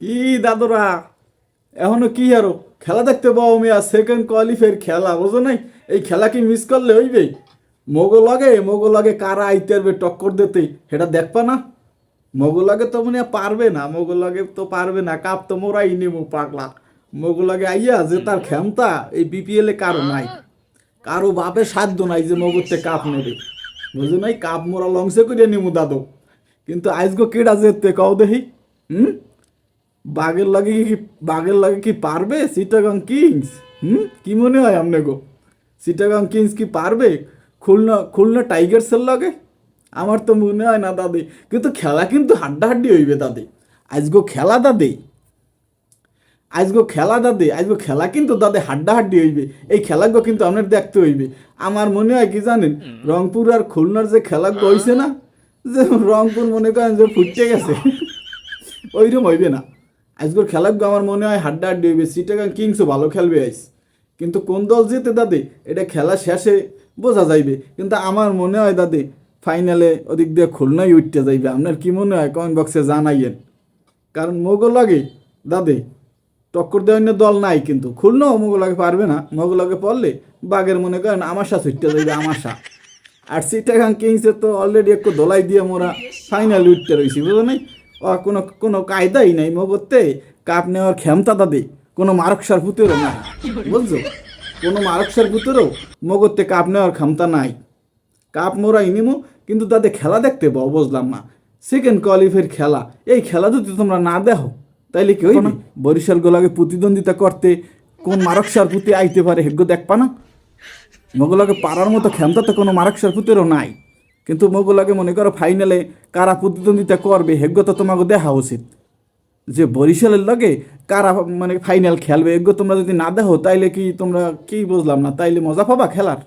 কি দাদুরা, এখনও কি আরও? খেলা দেখতে পাও মিয়া সেকেন্ড কোয়ালিফায়ার খেলা, বুঝো নাই? এই খেলা কি মিস করলে হইবে? মগো লাগে মগো লাগে কারা আইতে পারবে টক্কর দিতে? সেটা দেখবা না? মগো লাগে তো মনে পারবে না মগো লাগে তো পারবে না, কাপ তো মোরাই নেব পাগলা। মগো লাগে আইয়া যে তার ক্ষমতা, এই বিপিএল কারও নাই। কারও বাপে সাধ্য নাই যে মগরতে কাপ নেবে। বুঝো নাই? কাপ মোরা লংসে করিয়া নিমু দাদু। কিন্তু আজগো কেডা যেতে কও দেখি? হুম? বাঘের লাগে কি বাঘের লাগে কি পারবে? সিটাগাং কিংস হুম? কি মনে হয় আমনে গো সিটাগাং কিংস কি পারবে? খুলনা খুলনা টাইগার্সের লাগে? আমার তো মনে হয় না দাদি। কিন্তু খেলা কিন্তু হাড্ডাহাড্ডি হইবে দাদি। আজগো খেলা দাদি। আজগো খেলা দাদি। আজগো খেলা কিন্তু দাদে হাড্ডাহাড্ডি হইবে। এই খেলাগুলো কিন্তু আপনার দেখতে হইবে। আমার মনে হয় কি জানেন? রংপুর আর খুলনার যে খেলাগুলো হইছে না, যে রংপুর মনে করেন যে ফুটতে গেছে। ওইরকম হইবে না। আজকের খেলাগুলো আমার মনে হয় হাড্ডাহাড্ডি হইবে। সিটাগাং কিংসও ভালো খেলবে আইস। কিন্তু কোন দল জিতে দাদি? এটা খেলা শেষে বোঝা যাইবে। কিন্তু আমার মনে হয় দাদি ফাইনালে ওদিক দিয়ে খুলনাই উঠতে যাইবে। আপনার কি মনে হয়? কমেন্ট বক্সে জানাইয়েন। কারণ মোগল লাগে দাদি, টক্কর দেওয়ার অন্য দল নাই কিন্তু। খুলনাও মোগলাকে পারবে না। মোগলাকে পড়লে বাঘের মনে করেন আমাশা ছুটতে যাইবে, আমাশা। আর সিটাগাং কিংসের তো অলরেডি একটু দোলাই দিয়ে মোরা ফাইনাল উঠতে রয়েছি বুঝো নাই? কোনো কোনো কায়দাই নাই মগরতে কাপ নেওয়ার ক্ষমতা দাদি কোনো মারকসার পুতেরও নাই। বুঝছ? কোনো মারকসার পুতেরও মগরতে কাপ নেওয়ার ক্ষমতা নাই। কাপ মোরা ইনিমো, কিন্তু তাদের খেলা দেখতে পাও বুঝলাম না। সেকেন্ড কোয়ালিফের খেলা। এই খেলা যদি তোমরা না দেখো, তাইলে কি হইবে? বরিশাল গোলাকে প্রতিদ্বন্দ্বিতা করতে কোন মারকসার পুঁতে আইতে পারে হেগ্য দেখবা না? মোগলাকে পারার মতো ক্ষমতা তো কোনো মারকসার পুতেরও নাই। কিন্তু মোগলাকে মনে করো ফাইনালে কারা প্রতিদ্বন্দ্বিতা করবে হেগ্য তো তোমাকে দেখা উচিত। যে বরিশালের লগে কারা মানে ফাইনাল খেলবে এগুলো তোমরা যদি না দেখো তাইলে কি তোমরা কি বুঝলাম না তাইলে মজা পাবা খেলার?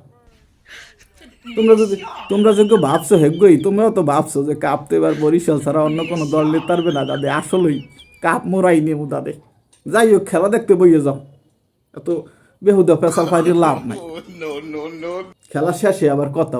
তোমরা যদি তোমরা যোগ্য ভাবছ হেগ্যই তোমরাও তো ভাবছ যে কাপ তো এবার বরিশাল ছাড়া অন্য কোনো দল নিতে পারবে না দাদে আসলেই কাপ মোরাই নেব দাদে। যাই হোক খেলা দেখতে বইয়ে যাও। এত বেহুদা পেশাল ফাইটের লাভ নাই। খেলা শেষে আবার কথা